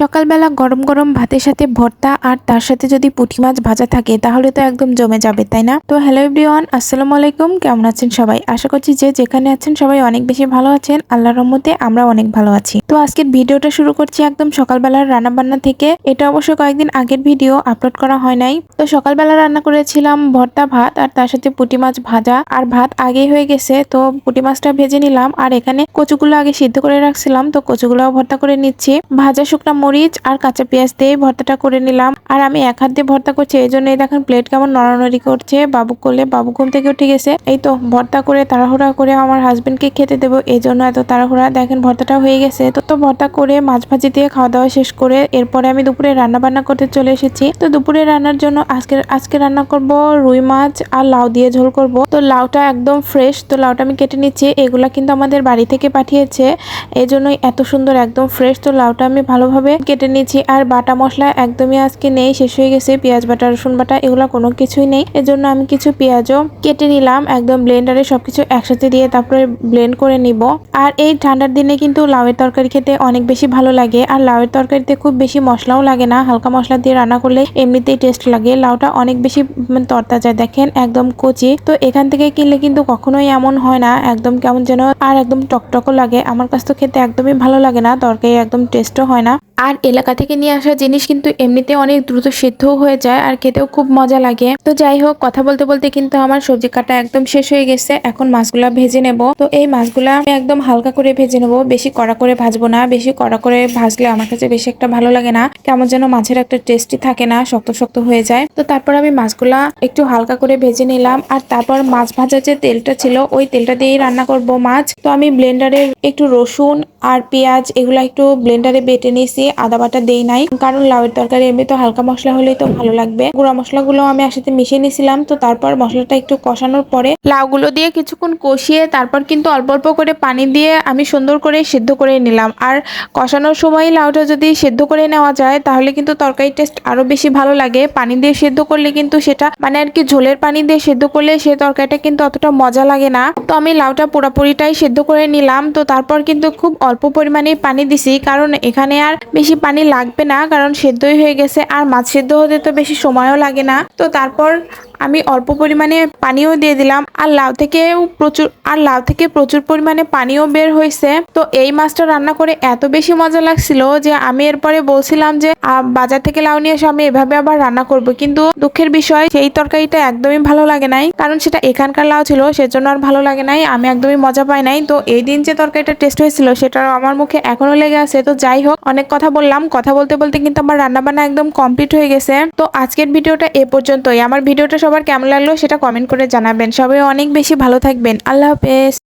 সকালবেলা গরম গরম ভাতের সাথে ভর্তা আর তার সাথে যদি পুঁটি মাছ ভাজা থাকে, তাহলে তো একদম জমে যাবে, তাই না? তো হ্যালো এভরিওয়ান আসসালামু আলাইকুম। কেমন আছেন সবাই? আশা করছি যে যেখানে আছেন সবাই অনেক বেশি ভালো আছেন। আল্লাহর রহমতে আমরা অনেক ভালো আছি। তো আজকের ভিডিওটা শুরু করছি একদম সকালবেলার রান্না বান্না থেকে। এটা অবশ্য কয়েকদিন আগের ভিডিও আপলোড করা হয় নাই। তো সকালবেলা রান্না করেছিলাম ভর্তা, ভাত আর তার সাথে পুঁটি মাছ ভাজা। আর ভাত আগেই হয়ে গেছে, তো পুঁটি মাছটা ভেজে নিলাম। আর এখানে কচুগুলো আগে সিদ্ধ করে রাখছিলাম, তো কচুগুলো ভর্তা করে নিচ্ছি। ভাজা শুকনা মরিচ আর কাঁচা পেঁয়াজ দিয়ে ভর্তাটা করে নিলাম। আর আমি এক হাত দিয়ে ভর্তা করছি, এই জন্য এই দেখেন প্লেট কেমন নড়ানড়ি করছে। বাবু করলে বাবু ঘুম থেকে উঠে গেছে। এই তো ভর্তা করে, তাড়াহুড়া করে আমার হাজবেন্ডকে খেতে দেবো। এই জন্য এত তাড়াহুড়া, দেখেন ভর্তাটা হয়ে গেছে। তো তো ভর্তা করে, মাছ ভাজি দিয়ে খাওয়া দাওয়া শেষ করে এরপরে আমি দুপুরে রান্না বান্না করতে চলে এসেছি। তো, দুপুরে রান্নার জন্য আজকে আজকে রান্না করব রুই মাছ আর লাউ দিয়ে ঝোল করব। তো, লাউটা একদম ফ্রেশ তো লাউটা আমি কেটে নিচ্ছি। এগুলা কিন্তু আমাদের বাড়ি থেকে পাঠিয়েছে। এই জন্যই এত সুন্দর, একদম ফ্রেশ তো, লাউটা আমি ভালোভাবে কেটে নিয়েছি আর বাটা মশলা একদমই আজকে নেই, শেষ হয়ে গেছে। পেঁয়াজ বাটা, রসুন বাটা, এগুলো কোনো কিছুই নেই। এজন্য আমি কিছু পেঁয়াজও কেটে নিলাম, একদম ব্লেন্ডারে সবকিছু একসাথে দিয়ে তারপরে ব্লেন্ড করে নিব। আর এই ঠান্ডার দিনে কিন্তু লাউয়ের তরকারি খেতে অনেক বেশি ভালো লাগে। আর লাউয়ের তরকারিতে খুব বেশি মশলাও লাগে না। হালকা মশলা দিয়ে রান্না করলে এমনিতেই টেস্ট লাগে। লাউটা অনেক বেশি মানে তরতাজা দেখেন, একদম কচি। তো এখান থেকে কিনলে কিন্তু কখনোই এমন হয় না। একদম কেমন যেন আর একদম টকটকও লাগে। আমার কাছে তো খেতে একদমই ভালো লাগে না। তরকারি একদম টেস্টও হয় না। আর এলাকা থেকে নিয়ে আসা জিনিস কিন্তু এমনিতে অনেক দ্রুত সিদ্ধও হয়ে যায় আর খেতেও খুব মজা লাগে। তো যাই হোক, কথা বলতে বলতে কিন্তু আমার সবজি কাটা একদম শেষ হয়ে গেছে। এখন মাছগুলা ভেজে নেব। তো এই মাছগুলা আমি একদম হালকা করে ভেজে নেব। বেশি কড়া করে ভাজবো না। বেশি কড়া করে ভাজলে আমার কাছে বেশি একটা ভালো লাগে না। কেমন যেন মাছের একটা টেস্টি থাকে না, শক্ত শক্ত হয়ে যায়। তো তারপর আমি মাছগুলা একটু হালকা করে ভেজে নিলাম। আর তারপর মাছ ভাজার যে তেলটা ছিল, ওই তেলটা দিয়েই রান্না করব মাছ। তো আমি ব্লেন্ডারে একটু রসুন আর পেঁয়াজ এগুলা একটু ব্লেন্ডারে বেটে নিয়েছি। আদা বাটা দেই নাই। কারণ লাউয়ের তরকারি এমনি তো হালকা মশলা হলেই তো ভালো লাগবে। গুঁড়া মশলাগুলো আমি একসাথে মিশিয়ে নিয়েছিলাম তো তারপর মশলাটা একটু কষানোর পরে লাউগুলো দিয়ে কিছুক্ষণ কষিয়ে তারপর কিন্তু অল্প অল্প করে পানি দিয়ে আমি সুন্দর করে সিদ্ধ করে নিলাম। আর কষানোর সময় লাউটা যদি সিদ্ধ করে নেওয়া যায়, তাহলে কিন্তু তরকারি টেস্ট আরও বেশি ভালো লাগে। পানি দিয়ে সেদ্ধ করলে কিন্তু সেটা মানে আর কি ঝোলের পানি দিয়ে সেদ্ধ করলে সে তরকারিটা কিন্তু অতটা মজা লাগে না। তো আমি লাউটা পুরোপুরিটাই সেদ্ধ করে নিলাম, তো তারপর কিন্তু খুব অল্প পরিমাণে পানি দিছি। কারণ এখানে আর বেশি পানি লাগবে না, কারণ সেদ্ধই হয়ে গেছে। আর মাছ সেদ্ধ হতে তো বেশি সময়ও লাগে না। তো তারপর আমি অল্প পরিমাণে পানিও দিয়ে দিলাম। আর লাউ থেকেও প্রচুর, আর লাউ থেকে প্রচুর পরিমাণে পানিও বের হয়েছে। তো এই মাছটা রান্না করে এত বেশি মজা লাগছিল যে আমি এরপরে বলছিলাম যে বাজার থেকে লাউ নিয়ে এসে আমি এভাবে আবার রান্না করব। কিন্তু দুঃখের বিষয়, সেই তরকারিটা একদমই ভালো লাগে নাই। কারণ সেটা এখানকার লাউ ছিল, সেজন্য আর ভালো লাগে নাই। আমি একদমই মজা পাই নাই। তো এই দিন যে তরকারিটা টেস্ট হয়েছিল সেটা আমার মুখে এখনও লেগে আছে। তো যাই হোক, অনেক কথা বললাম, কথা বলতে বলতে কিন্তু আমার রান্না বান্না একদম কমপ্লিট হয়ে গেছে। তো আজকের ভিডিওটা এ পর্যন্তই। আমার ভিডিওটা সবার কেমন লাগল সেটা কমেন্ট করে জানাবেন। সবাই অনেক বেশি ভালো থাকবেন। আল্লাহ হাফেজ।